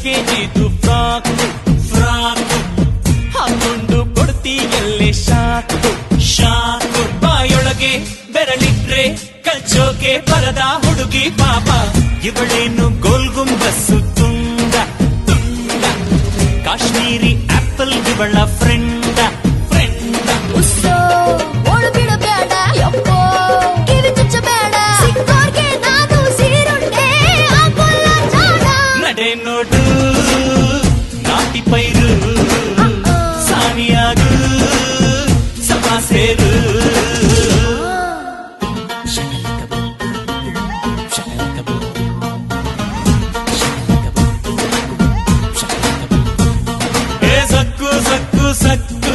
L frock frock. ಹಾಕೊಂಡು ಕೊಡ್ತೀಯಲ್ಲೇ shock shock. ಬಾಯೊಳಗೆ ಬೆರಳಿಟ್ರೆ ಕಚ್ಚೋಕೆ ಬರದ ಹುಡುಗಿ ಪಾಪ. ಇವಳೇನು ಗೋಲ್ಗುಂಬಸ್ಸು ತುಂಗ ತುಂಗ ಕಾಶ್ಮೀರಿ ಆಪಲ್ ಇವಳ ಫ್ರೆಂಡ రేనోడు నాటి పైరు సానియాగు సమాసేరు సక్కు సక్కు సక్కు